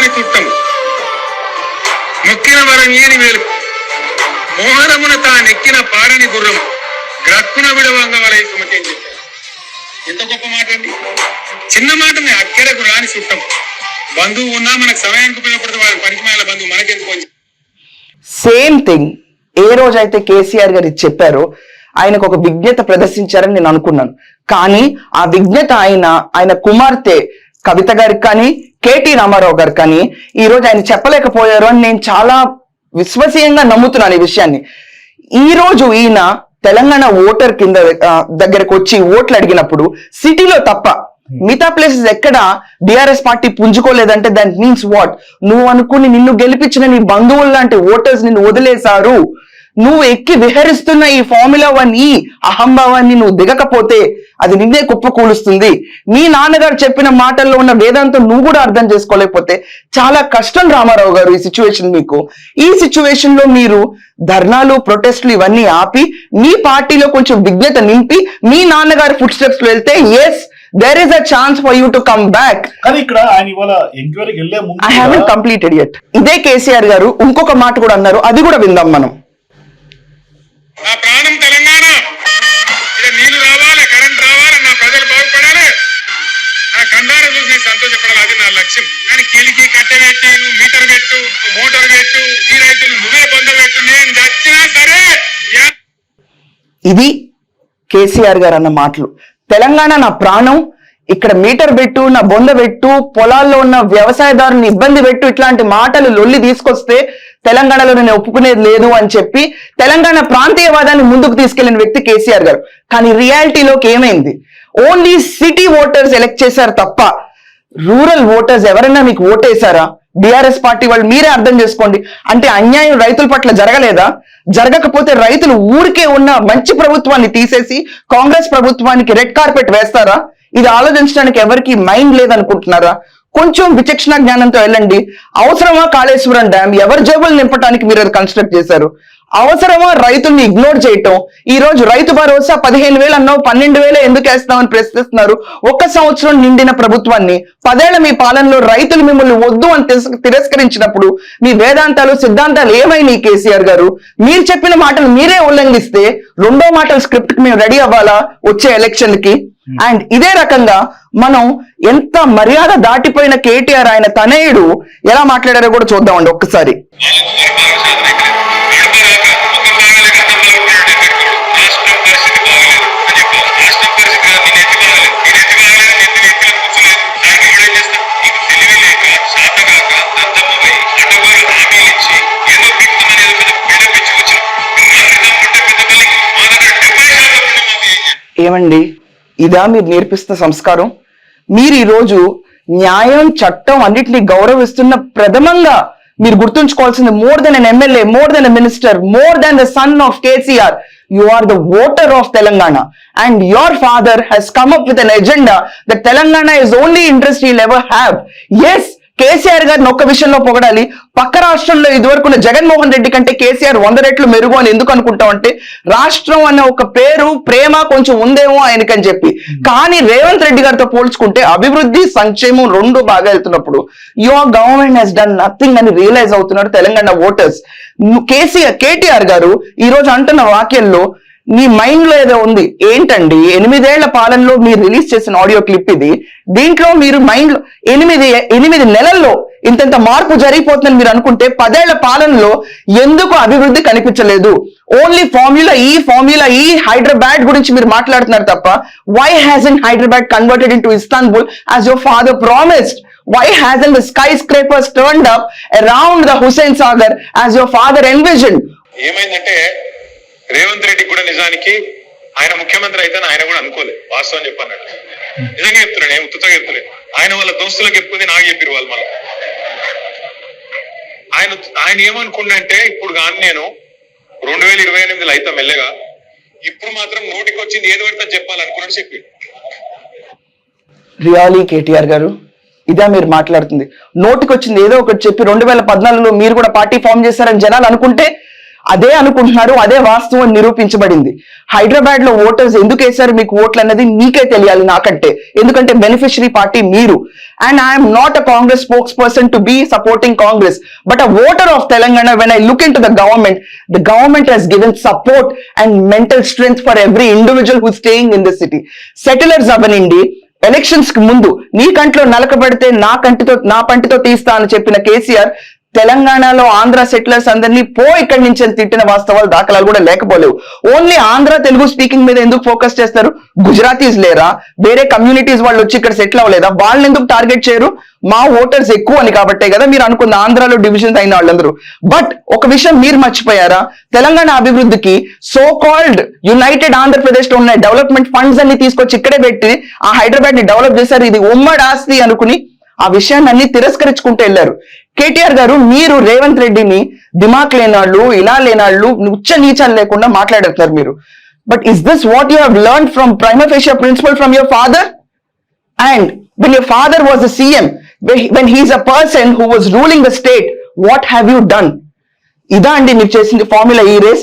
రాని చుట్టం మొక్కిన వరం ఏని వేలు. మోహనమున తా నెక్కిన పాడని గుర్రం. గ్రక్కున విడవంగ వలయ సుమతి చెప్పారు ఎంత గొప్ప మాట అండి. చిన్న మాటనే అక్కడకు రాని చుట్టం బంధువు ఉన్నా మనకు సమయానికి ఉపయోగపడుతుంది వాడి పనికిమాల బంధువు మనకెందుకు సేమ్ థింగ్ ఏ రోజైతే కేసీఆర్ గారు చెప్పారో ఆయనకు ఒక విజ్ఞత ప్రదర్శించారని నేను అనుకున్నాను. కానీ ఆ విజ్ఞత ఆయన ఆయన కుమార్తె కవిత గారికి కానీ కేటీ రామారావు గారు కానీ ఈ రోజు ఆయన చెప్పలేకపోయారు అని నేను చాలా విశ్వసనీయంగా నమ్ముతున్నాను ఈ విషయాన్ని. ఈ రోజు ఈయన తెలంగాణ ఓటర్ కింద దగ్గరకు వచ్చి ఓట్లు అడిగినప్పుడు సిటీలో తప్ప మిగతా ప్లేసెస్ ఎక్కడ బీఆర్ఎస్ పార్టీ పుంజుకోలేదంటే దాట్ మీన్స్ వాట్? నువ్వు అనుకుని నిన్ను గెలిపించిన నీ బంధువులు లాంటి ఓటర్స్ నిన్ను వదిలేశారు. నువ్వు ఎక్కి విహరిస్తున్న ఈ ఫార్ములా వన్ ఈ అహంభావాన్ని నువ్వు దిగకపోతే అది నిన్నే కుప్ప కూలుస్తుంది. మీ నాన్నగారు చెప్పిన మాటల్లో ఉన్న వేదాంతం నువ్వు కూడా అర్థం చేసుకోలేకపోతే చాలా కష్టం రామారావు గారు ఈ సిచ్యువేషన్ మీకు. ఈ సిచ్యువేషన్లో మీరు ధర్నాలు ప్రొటెస్ట్లు ఇవన్నీ ఆపి మీ పార్టీలో కొంచెం విజ్ఞత నింపి మీ నాన్నగారి ఫుడ్ స్టెప్స్లో వెళ్తే yes there is a chance for you to come back కానీ ఇక్కడ ఆయన ఇవాళ ఎంక్వైరీకి వెళ్ళే ముందు ఐ హావెంట్ కంప్లీటెడ్ యట్ ఇదే కేసీఆర్ గారు ఇంకొక మాట కూడా అన్నారు. అది కూడా విందాం మనం. ప్రాణం సంతోషపడాలి అది నా లక్ష్యం కానీ కీలికి కట్టె పెట్టి నువ్వు మీటర్ పెట్టు మోటార్ పెట్టు ఈ రైతులు నువ్వే పొందబెట్టు నేను చచ్చినా సరే. ఇది కేసీఆర్ గారు అన్న మాటలు. తెలంగాణ నా ప్రాణం. ఇక్కడ మీటర్ పెట్టు నా బొంద పెట్టు పొలాల్లో ఉన్న వ్యవసాయదారుని ఇబ్బంది పెట్టు ఇట్లాంటి మాటలు లొల్లి తీసుకొస్తే తెలంగాణలో నేను ఒప్పుకునేది లేదు అని చెప్పి తెలంగాణ ప్రాంతీయవాదాన్ని ముందుకు తీసుకెళ్ళిన వ్యక్తి కేసీఆర్ గారు. కానీ రియాలిటీలోకి ఏమైంది? ఓన్లీ సిటీ ఓటర్స్ ఎలక్ట్ చేశారు తప్ప రూరల్ ఓటర్స్ ఎవరైనా మీకు ఓటేశారా? బీఆర్ఎస్ పార్టీ వాళ్ళు మీరే అర్థం చేసుకోండి. అంటే అన్యాయం రైతుల పట్ల జరగలేదా? జరగకపోతే రైతులు ఊరికే ఉన్న మంచి ప్రభుత్వాన్ని తీసేసి కాంగ్రెస్ ప్రభుత్వానికి రెడ్ కార్పెట్ వేస్తారా? ఇది ఆలోచించడానికి ఎవరికి మైండ్ లేదనుకుంటున్నారా? కొంచెం విచక్షణ జ్ఞానంతో వెళ్ళండి. అవసరమా కాళేశ్వరం డ్యామ్? ఎవరి జేబులు నింపడానికి మీరు అది కన్స్ట్రక్ట్ చేశారు? అవసరమా రైతుల్ని ఇగ్నోర్ చేయటం? ఈ రోజు రైతు భరోసా పదిహేను వేలు అన్నావు పన్నెండు వేలు ఎందుకు వేస్తామని ప్రశ్నిస్తున్నారు. ఒక్క సంవత్సరం నిండిన ప్రభుత్వాన్ని పదేళ్ళ మీ పాలనలో రైతులు మిమ్మల్ని వద్దు అని తిరస్- తిరస్కరించినప్పుడు మీ వేదాంతాలు సిద్ధాంతాలు ఏమైనాయి కేసీఆర్ గారు? మీరు చెప్పిన మాటలు మీరే ఉల్లంఘిస్తే రెండో మాటల స్క్రిప్ట్ మేము రెడీ అవ్వాలా వచ్చే ఎలక్షన్కి అండ్ ఇదే రకంగా మనం ఎంత మర్యాద దాటిపోయిన కేటీఆర్ ఆయన తనయుడు ఎలా మాట్లాడారో కూడా చూద్దామండి ఒక్కసారి. ఏమండి? ఇదా మీరు నేర్పిస్తున్న సంస్కారం. మీరు ఈరోజు న్యాయం చట్టం అన్నిటినీ గౌరవిస్తున్న ప్రథమంగా మీరు గుర్తుంచుకోవాల్సింది more than an MLA more than a minister more than the son of KCR you are the voter of Telangana. And your father has come up with an agenda the Telangana is only interest you lever have. Yes KCR గారిని ఒక్క విషయంలో పొగడాలి. పక్క రాష్ట్రంలో ఇదివరకు ఉన్న జగన్మోహన్ రెడ్డి కంటే కేసీఆర్ వంద రెట్లు మెరుగు అని ఎందుకు అనుకుంటాం అంటే రాష్ట్రం అనే ఒక పేరు ప్రేమ కొంచెం ఉందేమో ఆయనకని చెప్పి. కానీ రేవంత్ రెడ్డి గారితో పోల్చుకుంటే అభివృద్ధి సంక్షేమం రెండు బాగా వెళ్తున్నప్పుడు your government has done nothing అని రియలైజ్ అవుతున్నారు తెలంగాణ ఓటర్స్ కేసీఆర్ కేటీఆర్ గారు ఈ రోజు అంటున్న వాక్యంలో మీ మైండ్లో ఏదో ఉంది ఏంటండి? ఎనిమిదేళ్ళ పాలనలో మీరు రిలీజ్ చేసిన ఆడియో క్లిప్ ఇది. దీంట్లో మీరు మైండ్లో ఎనిమిది ఎనిమిది నెలల్లో ఇంతంత మార్పు జరిగిపోతుందని మీరు అనుకుంటే పదేళ్ళ పాలనలో ఎందుకు అభివృద్ధి కనిపించలేదు? ఓన్లీ ఫార్ములా ఈ ఫార్ములా ఈ హైదరాబాద్ గురించి మీరు మాట్లాడుతున్నారు తప్ప why hasn't Hyderabad converted into Istanbul as your father promised why hasn't the skyscrapers turned up around the Hussein Sagar as your father envisioned? ఏమైందంటే రేవంత్ రెడ్డి కూడా నిజానికి ఆయన ముఖ్యమంత్రి అయితే ఆయన కూడా అనుకోలేదు వాస్తవం చెప్పన్నట్టు. నిజంగా చెప్తున్నాడు ఏం ఉత్తుతో చెప్తలేదు ఆయన వాళ్ళ దోస్తులకు చెప్పుకుంది నాకు చెప్పారు వాళ్ళు మళ్ళీ. ఆయన ఆయన ఏమనుకున్నంటే ఇప్పుడు కానీ నేను రెండు వేల ఇరవై ఎనిమిదిలో అయితే మెల్లగా ఇప్పుడు మాత్రం నోటికి వచ్చింది ఏది పడితే చెప్పాలనుకున్నాడు చెప్పి రియాలీ కేటీఆర్ గారు ఇదే మీరు మాట్లాడుతుంది. నోటికి వచ్చింది ఏదో ఒకటి చెప్పి రెండు వేల పద్నాలుగులో మీరు కూడా పార్టీ ఫామ్ చేశారని జనాలు అనుకుంటే అదే అనుకుంటున్నారు అదే వాస్తవం నిరూపించబడింది. హైదరాబాద్లో ఓటర్స్ ఎందుకు వేశారు మీకు ఓట్లు అన్నది మీకే తెలియాలి నాకంటే. ఎందుకంటే బెనిఫిషరీ పార్టీ మీరు. And I'm not a Congress spokesperson to be supporting Congress but a voter of Telangana when I look into the government the government has given support and mental strength for every individual who staying in the city settlers అవనండి ఎలక్షన్స్కి ముందు నీ కంట్లో నలకబడితే నా కంటితో నా పంటితో తీస్తా అని చెప్పిన కేసీఆర్ తెలంగాణలో ఆంధ్ర సెటిలర్స్ అందరినీ పో ఇక్కడి నుంచి తిట్టిన వాస్తవాలు దాఖలాలు కూడా లేకపోలేవు. ఓన్లీ ఆంధ్ర తెలుగు స్పీకింగ్ మీద ఎందుకు ఫోకస్ చేస్తారు? గుజరాతీస్ లేరా? వేరే కమ్యూనిటీస్ వాళ్ళు వచ్చి ఇక్కడ సెటిల్ అవ్వలేదా? వాళ్ళని ఎందుకు టార్గెట్ చేయరు? మా ఓటర్స్ ఎక్కువ అని కాబట్టే కదా మీరు అనుకున్న ఆంధ్రాలో డివిజన్స్ అయిన వాళ్ళందరూ. బట్ ఒక విషయం మీరు మర్చిపోయారా? తెలంగాణ అభివృద్ధికి సో కాల్డ్ యునైటెడ్ ఆంధ్రప్రదేశ్లో ఉన్న డెవలప్మెంట్ ఫండ్స్ అన్ని తీసుకొచ్చి ఇక్కడే పెట్టి ఆ హైదరాబాద్ని డెవలప్ చేశారు. ఇది ఉమ్మడి ఆస్తి అనుకుని ఆ విషయాన్ని అన్ని తిరస్కరించుకుంటూ వెళ్ళారు. కేటీఆర్ గారు మీరు రేవంత్ రెడ్డిని దిమాక్ లేనాళ్ళు ఇలా లేనాళ్ళు ఉచ్చ నీచాలు లేకుండా మాట్లాడుతున్నారు మీరు. But is this what you have from from prima facie principle from your father and when your father was a CM, when when he's a person who was ruling the state, what have ఇదా అండి మీరు చేసింది formula ఈ race